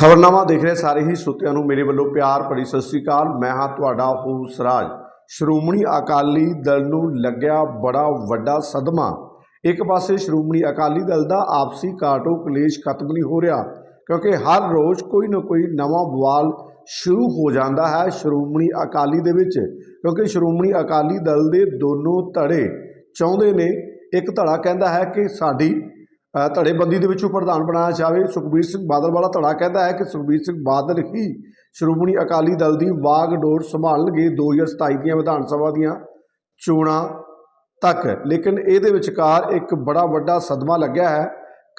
ਖਬਰਨਾਮਾ ਦੇਖ ਰਹੇ ਸਾਰੇ ਹੀ ਸੁੱਤਿਆਂ ਨੂੰ ਮੇਰੇ ਵੱਲੋਂ ਪਿਆਰ ਭਰੀ ਸਤਿ ਸ੍ਰੀ ਅਕਾਲ। ਮੈਂ ਹਾਂ ਤੁਹਾਡਾ ਹੋਸ ਰਾਜ। ਸ਼੍ਰੋਮਣੀ ਅਕਾਲੀ ਦਲ ਨੂੰ ਲੱਗਿਆ ਬੜਾ ਵੱਡਾ ਸਦਮਾ। ਇੱਕ ਪਾਸੇ ਸ਼੍ਰੋਮਣੀ ਅਕਾਲੀ ਦਲ ਦਾ ਆਪਸੀ ਕਾਟੋ ਕਲੇਸ਼ ਖਤਮ ਨਹੀਂ ਹੋ ਰਿਹਾ, ਕਿਉਂਕਿ ਹਰ ਰੋਜ਼ ਕੋਈ ਨਾ ਕੋਈ ਨਵਾਂ ਬਵਾਲ ਸ਼ੁਰੂ ਹੋ ਜਾਂਦਾ ਹੈ ਸ਼੍ਰੋਮਣੀ ਅਕਾਲੀ ਦੇ ਵਿੱਚ, ਕਿਉਂਕਿ ਸ਼੍ਰੋਮਣੀ ਅਕਾਲੀ ਦਲ ਦੇ ਦੋਨੋਂ ਧੜੇ ਚਾਹੁੰਦੇ ਨੇ, ਇੱਕ ਧੜਾ ਕਹਿੰਦਾ ਹੈ ਕਿ ਸਾਡੀ ਧੜੇਬੰਦੀ ਦੇ ਵਿੱਚੋਂ ਪ੍ਰਧਾਨ ਬਣਾਇਆ ਜਾਵੇ। ਸੁਖਬੀਰ ਸਿੰਘ ਬਾਦਲ ਵਾਲਾ ਧੜਾ ਕਹਿੰਦਾ ਹੈ ਕਿ ਸੁਖਬੀਰ ਸਿੰਘ ਬਾਦਲ ਹੀ ਸ਼੍ਰੋਮਣੀ ਅਕਾਲੀ ਦਲ ਦੀ ਵਾਗਡੋਰ ਸੰਭਾਲਣਗੇ 2027 ਦੀਆਂ ਵਿਧਾਨ ਸਭਾ ਦੀਆਂ ਚੋਣਾਂ ਤੱਕ। ਲੇਕਿਨ ਇਹਦੇ ਵਿਚਕਾਰ ਇੱਕ ਬੜਾ ਵੱਡਾ ਸਦਮਾ ਲੱਗਿਆ ਹੈ,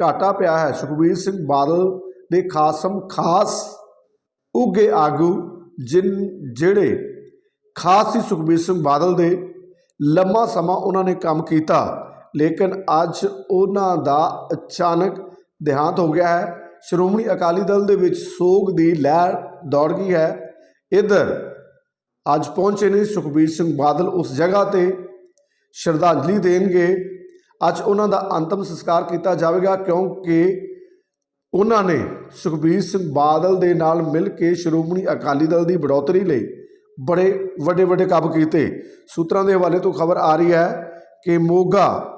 ਘਾਟਾ ਪਿਆ ਹੈ। ਸੁਖਬੀਰ ਸਿੰਘ ਬਾਦਲ ਦੇ ਖਾਸਮ ਖਾਸ ਉੱਗੇ ਆਗੂ ਜਿਨ ਜਿਹੜੇ ਖਾਸ ਹੀ ਸੁਖਬੀਰ ਸਿੰਘ ਬਾਦਲ ਦੇ ਲੰਮਾ ਸਮਾਂ ਉਹਨਾਂ ਨੇ ਕੰਮ ਕੀਤਾ। ਲੇਕਿਨ ਅੱਜ ਉਹਨਾਂ ਦਾ ਅਚਾਨਕ ਦੇਹਾਂਤ ਹੋ ਗਿਆ ਹੈ। ਸ਼੍ਰੋਮਣੀ ਅਕਾਲੀ ਦਲ ਦੇ ਵਿੱਚ ਸੋਗ ਦੀ ਲਹਿਰ ਦੌੜ ਗਈ ਹੈ। ਇਧਰ ਅੱਜ ਪਹੁੰਚੇ ਨੇ ਸੁਖਬੀਰ ਸਿੰਘ ਬਾਦਲ ਉਸ ਜਗ੍ਹਾ ਤੇ ਸ਼ਰਧਾਂਜਲੀ ਦੇਣਗੇ। ਅੱਜ ਉਹਨਾਂ ਦਾ ਅੰਤਮ ਸੰਸਕਾਰ ਕੀਤਾ ਜਾਵੇਗਾ ਕਿਉਂਕਿ ਉਹਨਾਂ ਨੇ ਸੁਖਬੀਰ ਸਿੰਘ ਬਾਦਲ ਦੇ ਨਾਲ ਮਿਲ ਕੇ ਸ਼੍ਰੋਮਣੀ ਅਕਾਲੀ ਦਲ ਦੀ ਬੜੋਤਰੀ ਲਈ ਬੜੇ ਵੱਡੇ ਵੱਡੇ ਕੰਮ ਕੀਤੇ। ਸੂਤਰਾਂ ਦੇ ਹਵਾਲੇ ਤੋਂ ਖਬਰ ਆ ਰਹੀ ਹੈ ਕਿ ਮੋਗਾ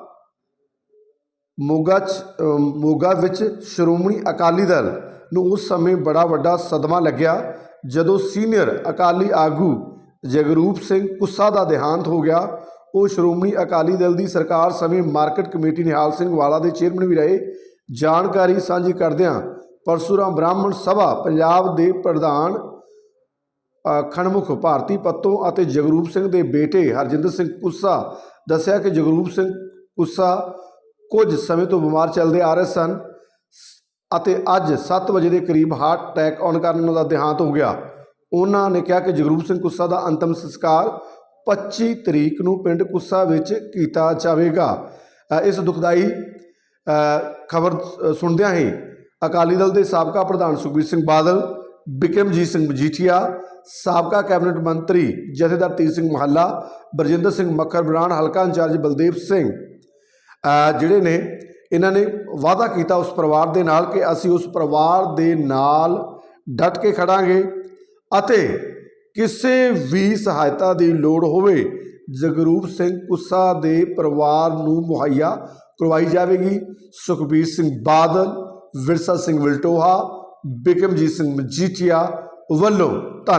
ਮੋਗਾ 'ਚ, ਮੋਗਾ ਵਿੱਚ ਸ਼੍ਰੋਮਣੀ ਅਕਾਲੀ ਦਲ ਨੂੰ ਉਸ ਸਮੇਂ ਬੜਾ ਵੱਡਾ ਸਦਮਾ ਲੱਗਿਆ ਜਦੋਂ ਸੀਨੀਅਰ ਅਕਾਲੀ ਆਗੂ ਜਗਰੂਪ ਸਿੰਘ ਕੁੱਸਾ ਦਾ ਦੇਹਾਂਤ ਹੋ ਗਿਆ। ਉਹ ਸ਼੍ਰੋਮਣੀ ਅਕਾਲੀ ਦਲ ਦੀ ਸਰਕਾਰ ਸਮੇਂ ਮਾਰਕੀਟ ਕਮੇਟੀ ਨਿਹਾਲ ਸਿੰਘ ਵਾਲਾ ਦੇ ਚੇਅਰਮੈਨ ਵੀ ਰਹੇ। ਜਾਣਕਾਰੀ ਸਾਂਝੀ ਕਰਦਿਆਂ ਪਰਸੂਰਾਮ ਬ੍ਰਾਹਮਣ ਸਭਾ ਪੰਜਾਬ ਦੇ ਪ੍ਰਧਾਨ ਅ, ਖਣਮੁਖ ਭਾਰਤੀ ਪੱਤੋਂ ਅਤੇ ਜਗਰੂਪ ਸਿੰਘ ਦੇ ਬੇਟੇ ਹਰਜਿੰਦਰ ਸਿੰਘ ਕੁੱਸਾ ਦੱਸਿਆ ਕਿ ਜਗਰੂਪ ਸਿੰਘ ਕੁੱਸਾ ਕੁਝ ਸਮੇਂ ਤੋਂ ਬਿਮਾਰ ਚੱਲਦੇ ਆ ਰਹੇ ਸਨ ਅਤੇ ਅੱਜ 7 ਵਜੇ ਦੇ ਕਰੀਬ ਹਾਰਟ ਅਟੈਕ ਆਉਣ ਕਾਰਨ ਉਹਨਾਂ ਦਾ ਦੇਹਾਂਤ ਹੋ ਗਿਆ। ਉਹਨਾਂ ਨੇ ਕਿਹਾ ਕਿ ਜਗਰੂਪ ਸਿੰਘ ਕੁੱਸਾ ਦਾ ਅੰਤਮ ਸੰਸਕਾਰ 25 ਤਰੀਕ ਨੂੰ ਪਿੰਡ ਕੁੱਸਾ ਵਿੱਚ ਕੀਤਾ ਜਾਵੇਗਾ। ਇਸ ਦੁਖਦਾਈ ਖਬਰ ਸੁਣਦਿਆਂ ਹੀ ਅਕਾਲੀ ਦਲ ਦੇ ਸਾਬਕਾ ਪ੍ਰਧਾਨ ਸੁਖਬੀਰ ਸਿੰਘ ਬਾਦਲ, ਬਿਕਰਮਜੀਤ ਸਿੰਘ ਮਜੀਠੀਆ, ਸਾਬਕਾ ਕੈਬਨਿਟ ਮੰਤਰੀ ਜਥੇਦਾਰ ਤੀਰ ਸਿੰਘ ਮਹੱਲਾ, ਬਰਜਿੰਦਰ ਸਿੰਘ ਮੱਖਰ ਬਰਾਣ ਹਲਕਾ ਇੰਚਾਰਜ ਬਲਦੇਵ ਸਿੰਘ ਜਿਹੜੇ ਨੇ, ਇਹਨਾਂ ਨੇ ਵਾਅਦਾ ਕੀਤਾ ਉਸ ਪਰਿਵਾਰ ਦੇ ਨਾਲ ਕਿ ਅਸੀਂ ਉਸ ਪਰਿਵਾਰ ਦੇ ਨਾਲ ਡਟ ਕੇ ਖੜਾਂਗੇ ਅਤੇ ਕਿਸੇ ਵੀ ਸਹਾਇਤਾ ਦੀ ਲੋੜ ਹੋਵੇ, ਜਗਰੂਪ ਸਿੰਘ ਕੁੱਸਾ ਦੇ ਪਰਿਵਾਰ ਨੂੰ ਮੁਹੱਈਆ ਕਰਵਾਈ ਜਾਵੇਗੀ। ਸੁਖਬੀਰ ਸਿੰਘ ਬਾਦਲ, ਵਿਰਸਾ ਸਿੰਘ ਵਿਲਟੋਹਾ ਬਿਕਮਜੀਤ ਸਿੰਘ ਮਜੀਠੀਆ ਵੱਲੋਂ ਧੰਨ